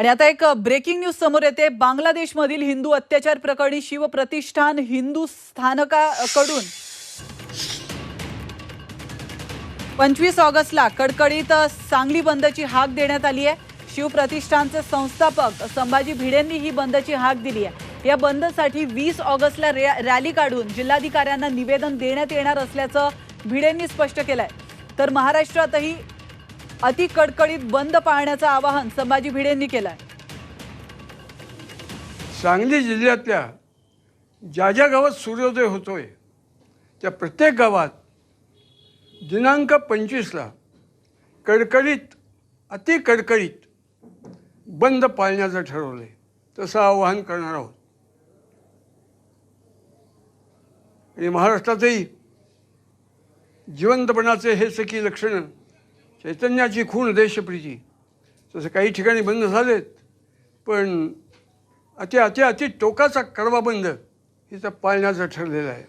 आणि आता एक ब्रेकिंग न्यूज समोर येते. बांगलादेशमधील हिंदू अत्याचार प्रकरणी शिवप्रतिष्ठान हिंदू स्थानकाकडून. पंचवीस ऑगस्टला कडकडीत सांगली बंदची हाक देण्यात आली आहे. शिवप्रतिष्ठानचे संस्थापक संभाजी भिडेंनी ही बंदची हाक दिली आहे. या बंदसाठी वीस ऑगस्टला रॅ- रॅली काढून जिल्हाधिकाऱ्यांना निवेदन देण्यात येणार असल्याचं भिडेंनी स्पष्ट केलंय. तर महाराष्ट्रातही अति कडकडीत बंद पाळण्याचं आवाहन संभाजी भिडेंनी केलंय. सांगली जिल्ह्यातल्या ज्या ज्या गावात सूर्योदय होतोय त्या प्रत्येक गावात दिनांक पंचवीसला कडकडीत अति कडकडीत बंद पाळण्याचं ठरवलं आहे तसं आवाहन करणार आहोत. आणि महाराष्ट्रातही जिवंतपणाचे हे सखी लक्षणं चैतन्याची खूण देशप्रीती. तसं काही ठिकाणी बंद झालेत पण अति अति अति टोकाचा कडवा बंद हिचं पाळण्याचं ठरलेलं आहे.